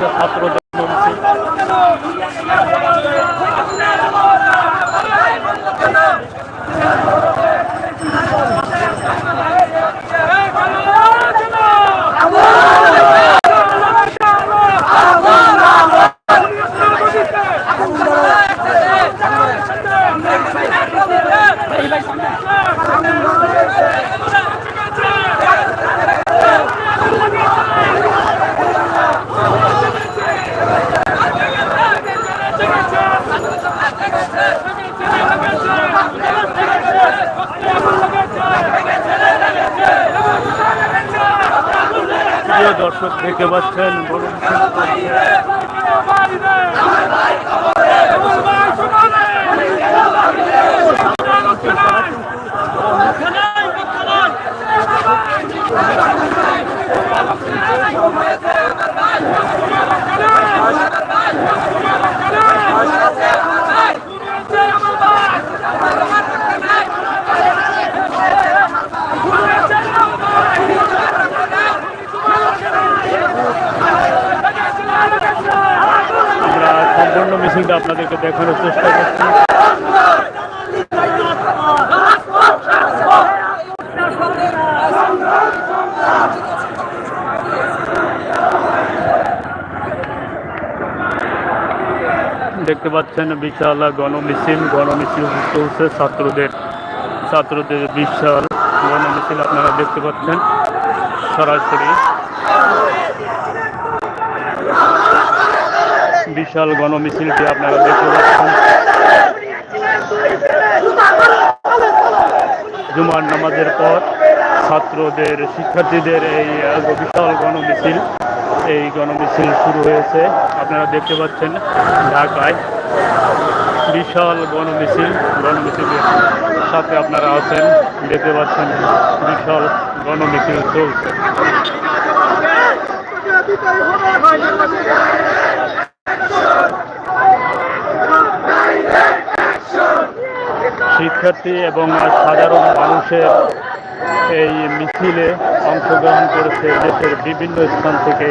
চলছে ছাত্রদের মিছিল প্রিয় দর্শক দেখতে পাচ্ছেন বড় সম্পূর্ণ মিছিলটা আপনাদেরকে দেখানোর চেষ্টা করছি। দেখতে পাচ্ছেন বিশাল গণমিছিল গণমিছিল চলছে, ছাত্রদের ছাত্রদের বিশাল গণমিছিল আপনারা দেখতে পাচ্ছেন সরাসরি। বিশাল গণমিছিলটি আপনারা দেখতে পাচ্ছেন। জুমার নামাজের পর ছাত্রদের, শিক্ষার্থীদের এই বিশাল গণমিছিল, এই গণমিছিল শুরু হয়েছে। আপনারা দেখতে পাচ্ছেন ঢাকায় বিশাল গণমিছিল, গণমিছিলের সাথে আপনারা আছেন, দেখতে পাচ্ছেন বিশাল গণমিছিল চলছে। শিক্ষার্থী এবং সাধারণ মানুষের এই মিছিলে অংশগ্রহণ করেছে দেশের বিভিন্ন স্থান থেকে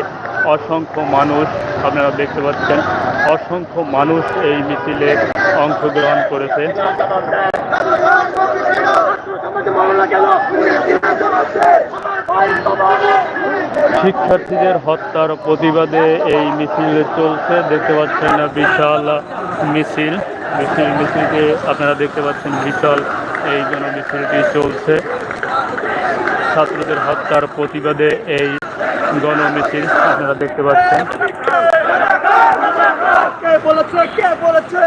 অসংখ্য মানুষ, আপনারা দেখতে পাচ্ছেন, অসংখ্য মানুষ এই মিছিলে অংশগ্রহণ করেছে। শিক্ষার্থীদের হত্যার প্রতিবাদে এই মিছিল চলছে, দেখতে পাচ্ছেন বিশাল মিছিল। মিছিল মিছিলকে আপনারা দেখতে পাচ্ছেন বিশাল এই গণমিছিলটি চলছে। ছাত্রদের হত্যার প্রতিবাদে এই গণমিছিল আপনারা দেখতে পাচ্ছেন। কে বলেছে কে বলেছে?